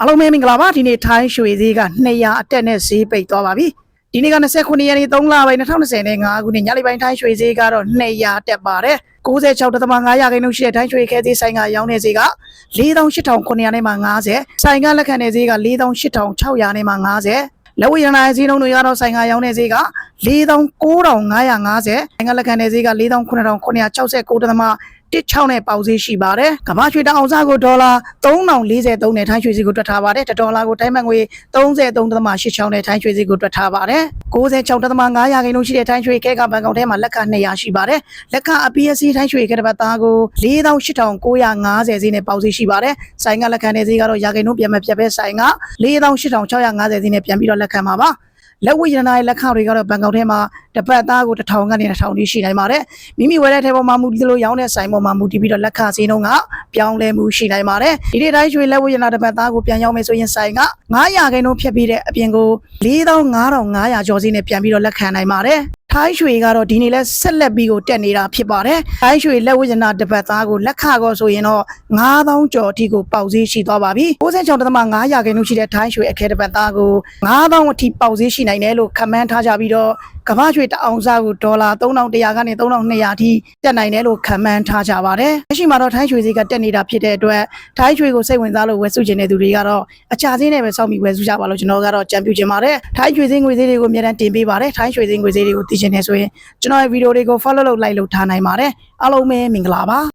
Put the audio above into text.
အားလုံးပဲမင်္ဂလာပါဒီနေ့ထိုင်းရွှေဈေးက200အတက်နဲ့ဈေးပိတ်သွားပါပြီဒီနေ့က29ရက်နေ့3လပိုင်း2025ခုနှစ်ညနေပိုင်းထိုင်းရွှေဈေးကတော့200တက်ပါတယ်96.5ရာခိုင်နှုန်းရှိတဲ့ထိုင်းရွှေခဲသေးဆိုင်ကရောင်းတဲ့ဈေးက48,900နဲ့မှ50ဆိုင်ကလက်ခံတဲ့ဈေးက48,600နဲ့မှ50လက်ဝယ်ရနာဈေးနှုန်းတွေကတော့ဆိုင်ကရောင်းတဲ့ဈေးက 49,550ဆိုင်ကလက်ခံတဲ့ဈေးက49,969တသမ16နဲ့ပေါက်ဈေးရှိပါတယ်။ကမ္ဘာရွှေတအောင်စားကိုဒေါ်လာ3043နဲ့ထိုင်းရွှေဈေးကိုတွက်ထားပါတယ်။တစ်ဒေါ်လာကိုတိုင်းမှန်ငွေ33.86နဲ့ထိုင်းရွှေဈေးကိုတွက်ထားပါတယ်။96.5ရာခိုင်နှုန်းရှိတဲ့ထိုင်းရွှေကဲကဘဏ်ကောင်ထဲမှာလက်ခ200ရှိပါတယ်။လက်ခအပီးအစီထိုင်းရွှေကဲတစ်ပတ်သားကို48,950ဈေးနဲ့ပေါက်ဈေးရှိပါတယ်။ဆိုင်ကလက်ခံတဲ့ဈေးကတော့ရာခိုင်နှုန်းပြန်မပြတ်ပဲဆိုင်က48,650ဈေးနဲ့ပြန်ပြီးတော့လက်ခံပါပါ။ လက်ဝိရနာရဲ့လက်ခတွေကတော့ဘန်ကောက်ထဲမှာတစ်ပတ်သားကို1000ကနေ2000တိရှိနိုင်ပါတယ်။မိမိဝယ်တဲ့ထဲပေါ်မှာမူတည်လို့ရောင်းတဲ့ဆိုင်ပေါ်မှာမူတည်ပြီးတော့လက်ခဈေးနှုန်းကပြောင်းလဲမှုရှိနိုင်ပါတယ်။ဒီနေ့တိုင်းရွှေလက်ဝိရနာတစ်ပတ်သားကိုပြန်ရောင်းမယ်ဆိုရင်ဆိုင်က900ခန်းလုံးဖြတ်ပြီးတဲ့အပြင်ကို4500ကျော်ဈေးနဲ့ပြန်ပြီးတော့လက်ခံနိုင်ပါတယ်။ ထိုင်းရွှေကတော့ဒီနေ့လဲဆက်လက်ပြီးကိုတက်နေတာဖြစ်ပါတယ်။ထိုင်းရွှေလက်ဝိရနာတစ်ပတ်သားကိုလက်ခကောဆိုရင်တော့9000ကျော်အထိကိုပေါက်ဈေးရှိသွားပါပြီ။96.5ရာခိုင်နှုန်းရှိတဲ့ထိုင်းရွှေအခဲတစ်ပတ်သားကို9000အထိပေါက်ဈေးရှိနိုင်တယ်လို့ခန့်မှန်းထားကြပြီးတော့ကမ္ဘာရွှေတအောင်စားကိုဒေါ်လာ3100ကနေ3200အထိတက်နိုင်တယ်လို့ခန့်မှန်းထားကြပါတယ်။လက်ရှိမှာတော့ထိုင်းရွှေဈေးကတက်နေတာဖြစ်တဲ့အတွက်ထိုင်းရွှေကိုစိတ်ဝင်စားလို့ဝယ်စုချင်တဲ့သူတွေကတော့အချာဈေးနဲ့ပဲစောင့်ပြီးဝယ်စုကြပါလို့ကျွန်တော်ကတော့ကြံပြုချင်ပါတယ်။ထိုင်းရွှေဈေးငွေဈေးတွေကိုအများတန်းတင်ပေးပါတယ်။ထိုင်းရွှေဈေးငွေဈေးတွေကိုသိချင်နေဆိုရင်ကျွန်တော်ရဲ့ဗီဒီယိုတွေကို follow လုပ် like လုပ်ထားနိုင်ပါတယ်။အားလုံးပဲမင်္ဂလာပါ။